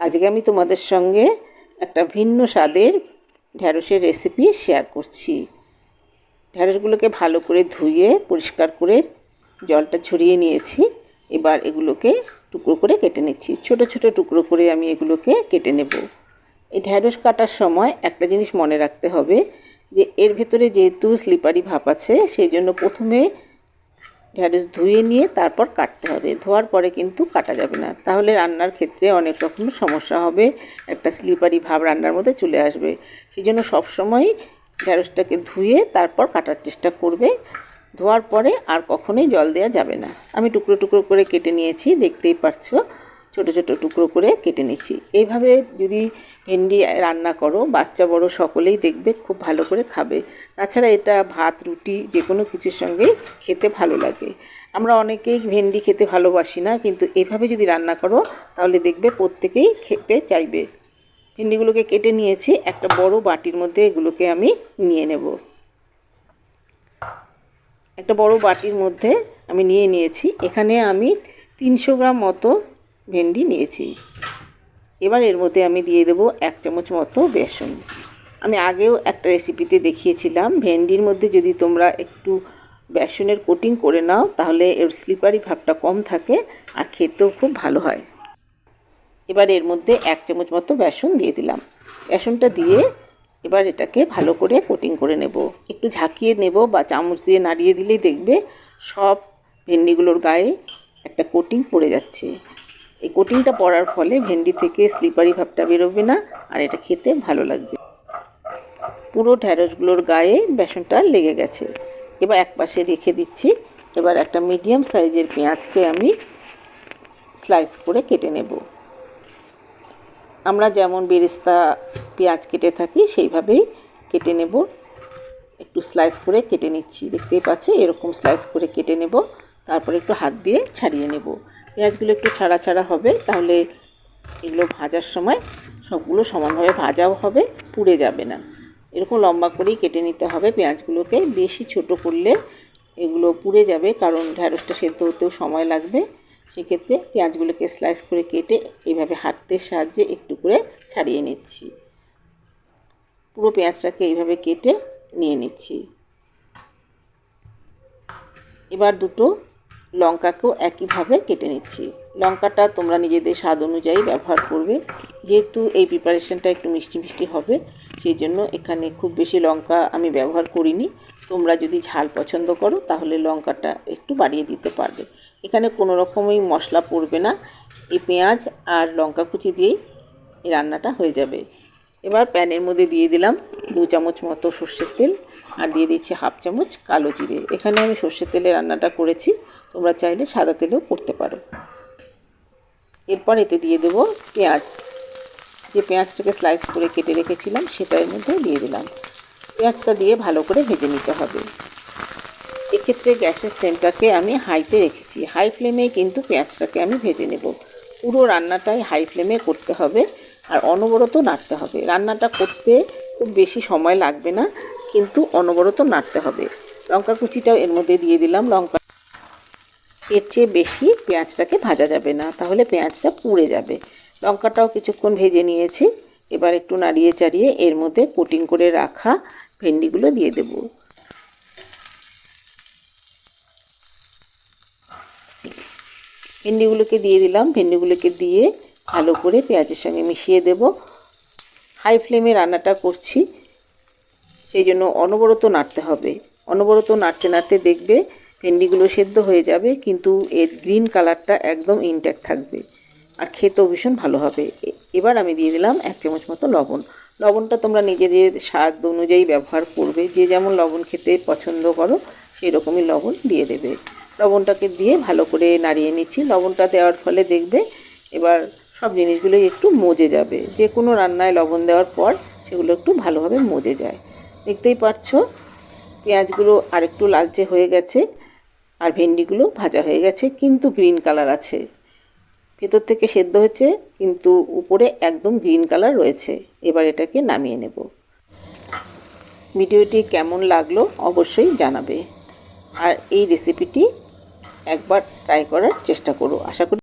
আজকে আমি তোমাদের সঙ্গে একটা ভিন্ন স্বাদের ঢ্যাঁড়সের রেসিপি শেয়ার করছি। ঢ্যাঁড়সগুলোকে ভালো করে ধুয়ে, পরিষ্কার করে জলটা ঝরিয়ে নিয়েছি। এবার এগুলোকে টুকরো করে কেটে নিচ্ছি। ছোট ছোট টুকরো করে আমি এগুলোকে কেটে নেব। এই ঢ্যাঁড়স কাটার সময় একটা জিনিস মনে রাখতে হবে যে, এর ভেতরে যেহেতু স্লিপারি ভাপ আছে, সেই জন্য প্রথমে ঢ্যাঁড়স ধুয়ে নিয়ে তারপর কাটতে হবে। ধোয়ার পরে কিন্তু কাটা যাবে না। তাহলে রান্নার ক্ষেত্রে অনেক রকমের সমস্যা হবে। একটা স্লিপারি ভাব রান্নার মধ্যে চলে আসবে। সেই জন্য সবসময় ঢ্যাঁড়সটাকে ধুয়ে তারপর কাটার চেষ্টা করবে। ধোয়ার পরে আর কখনোই জল দেওয়া যাবে না। আমি টুকরো টুকরো করে কেটে নিয়েছি, দেখতেই পারছ। ছোট ছোট টুকরো করে কেটে নিচ্ছি। এইভাবে যদি ভেন্ডি রান্না করো, বাচ্চা, বড় সকলেই দেখবে খুব ভালো করে খাবে। তাছাড়া এটা ভাত, রুটি যে কোনো কিছুর সঙ্গেই খেতে ভালো লাগে। আমরা অনেকেই ভেন্ডি খেতে ভালোবাসি না, কিন্তু এভাবে যদি রান্না করো, তাহলে দেখবে প্রত্যেকেই খেতে চাইবে। ভেন্ডিগুলোকে কেটে নিয়েছি, একটা বড় বাটির মধ্যে এগুলোকে আমি নিয়ে নেব। একটা বড় বাটির মধ্যে আমি নিয়ে নিয়েছি। এখানে আমি তিনশো গ্রাম মতো ভেন্ডি নিয়েছি। এবার এর মধ্যে আমি দিয়ে দেবো এক চামচ মতো বেসন। আমি আগেও একটা রেসিপিতে দেখিয়েছিলাম, ভেন্ডির মধ্যে যদি তোমরা একটু বেসনের কোটিং করে নাও, তাহলে এর স্লিপারি ভাবটা কম থাকে আর খেতেও খুব ভালো হয়। এবার এর মধ্যে এক চামচ মতো বেসন দিয়ে দিলাম। বেসনটা দিয়ে এবার এটাকে ভালো করে কোটিং করে নেব। একটু ঝাঁকিয়ে নেব বা চামচ দিয়ে নাড়িয়ে দিলেই দেখবে সব ভেন্ডিগুলোর গায়ে একটা কোটিং পড়ে যাচ্ছে। এই কোটিংটা পড়ার ফলে ভেন্ডি থেকে স্লিপারি ভাবটা বেরোবে না, আর এটা খেতে ভালো লাগবে। পুরো ঢ্যাঁড়সগুলোর গায়ে বেসনটা লেগে গেছে। এবার এক পাশে রেখে দিচ্ছি। এবার একটা মিডিয়াম সাইজের পেঁয়াজকে আমি স্লাইস করে কেটে নেব। আমরা যেমন বেরেস্তা পেঁয়াজ কেটে থাকি, সেইভাবেই কেটে নেব। একটু স্লাইস করে কেটে নিচ্ছি। দেখতেই পাচ্ছ, এরকম স্লাইস করে কেটে নেব। তারপরে একটু হাত দিয়ে ছাড়িয়ে নেব। পেঁয়াজগুলো একটু ছাড়া ছাড়া হবে, তাহলে এগুলো ভাজার সময় সবগুলো সমানভাবে ভাজাও হবে, পুড়ে যাবে না। এরকম লম্বা করেই কেটে নিতে হবে পেঁয়াজগুলোকে, বেশি ছোট করলে এগুলো পুড়ে যাবে, কারণ ঢ্যাঁড়সটা সেদ্ধ হতেও সময় লাগবে। সেক্ষেত্রে পেঁয়াজগুলোকে স্লাইস করে কেটে এইভাবে হাতের সাহায্যে একটু করে ছাড়িয়ে নিচ্ছি। পুরো পেঁয়াজটাকে এইভাবে কেটে নিয়ে নিচ্ছি। এবার দুটো লঙ্কাকেও একইভাবে কেটে নিচ্ছি। লঙ্কাটা তোমরা নিজেদের স্বাদ অনুযায়ী ব্যবহার করবে। যেহেতু এই প্রিপারেশনটা একটু মিষ্টি মিষ্টি হবে সেই জন্য এখানে খুব বেশি লঙ্কা আমি ব্যবহার করিনি। তোমরা যদি ঝাল পছন্দ করো, তাহলে লঙ্কাটা একটু বাড়িয়ে দিতে পারবে। এখানে কোনো রকমই মশলা পড়বে না। এই পেঁয়াজ আর লঙ্কা কুচি দিয়েই এই রান্নাটা হয়ে যাবে। এবার প্যানের মধ্যে দিয়ে দিলাম দু চামচ মতো সর্ষের তেল। আর দিয়ে দিচ্ছি হাফ চামচ কালো জিরে। এখানে আমি সর্ষের তেলে রান্নাটা করেছি। তোমরা চাইলে সাদা তেলেও করতে পারো। এরপর এতে দিয়ে দেবো পেঁয়াজ। যে পেঁয়াজটাকে স্লাইস করে কেটে রেখেছিলাম সেটা এর মধ্যে দিয়ে দিলাম। পেঁয়াজটা দিয়ে ভালো করে ভেজে নিতে হবে। এক্ষেত্রে গ্যাসের ফ্লেমটাকে আমি হাইতে রেখেছি। হাই ফ্লেমেই কিন্তু পেঁয়াজটাকে আমি ভেজে নেব। পুরো রান্নাটাই হাই ফ্লেমে করতে হবে আর অনবরত নাড়তে হবে। রান্নাটা করতে খুব বেশি সময় লাগবে না, কিন্তু অনবরত নাড়তে হবে। লঙ্কা কুচিটাও এর মধ্যে দিয়ে দিলাম। লঙ্কা এর চেয়ে বেশি পেঁয়াজটাকে ভাজা যাবে না, তাহলে পেঁয়াজটা পুড়ে যাবে। লঙ্কাটাও কিছুক্ষণ ভেজে নিয়েছি, এবার একটু নাড়িয়ে চাড়িয়ে এর মধ্যে কোটিং করে রাখা ভেন্ডিগুলো দিয়ে দেব। ভেন্ডিগুলোকে দিয়ে দিলাম, ভেন্ডিগুলোকে দিয়ে ভালো করে পেঁয়াজের সঙ্গে মিশিয়ে দেব। হাই ফ্লেমে রান্নাটা করছি, সেই জন্য অনবরত নাড়তে হবে। অনবরত নাড়তে নাড়তে দেখবে ভেন্ডিগুলো সেদ্ধ হয়ে যাবে, কিন্তু এর গ্রিন কালারটা একদম ইনট্যাক্ট থাকবে। আর খেতেও ভীষণ ভালো হবে। এবার আমি দিয়ে দিলাম এক চামচ মতো লবণ। লবণটা তোমরা নিজেদের স্বাদ অনুযায়ী ব্যবহার করবে। যে যেমন লবণ খেতে পছন্দ করো সেই রকমই লবণ দিয়ে দেবে। লবণটাকে দিয়ে ভালো করে নাড়িয়ে নিচ্ছি। লবণটা দেওয়ার ফলে দেখবে এবার সব জিনিসগুলোই একটু মজে যাবে। যে কোনো রান্নায় লবণ দেওয়ার পর সেগুলো একটু ভালোভাবে মজে যায়। দেখতেই পাচ্ছ পেঁয়াজগুলো আরেকটু লালচে হয়ে গেছে। আর ভেন্ডিগুলো ভাজা হয়ে গেছে, কিন্তু গ্রিন কালার আছে। ভেতর থেকে সেদ্ধ হয়েছে, কিন্তু উপরে একদম গ্রিন কালার রয়েছে। এবার এটাকে নামিয়ে নেব। ভিডিওটি কেমন লাগল অবশ্যই জানাবে। আর এই রেসিপিটি একবার ট্রাই করার চেষ্টা করো। আশা করি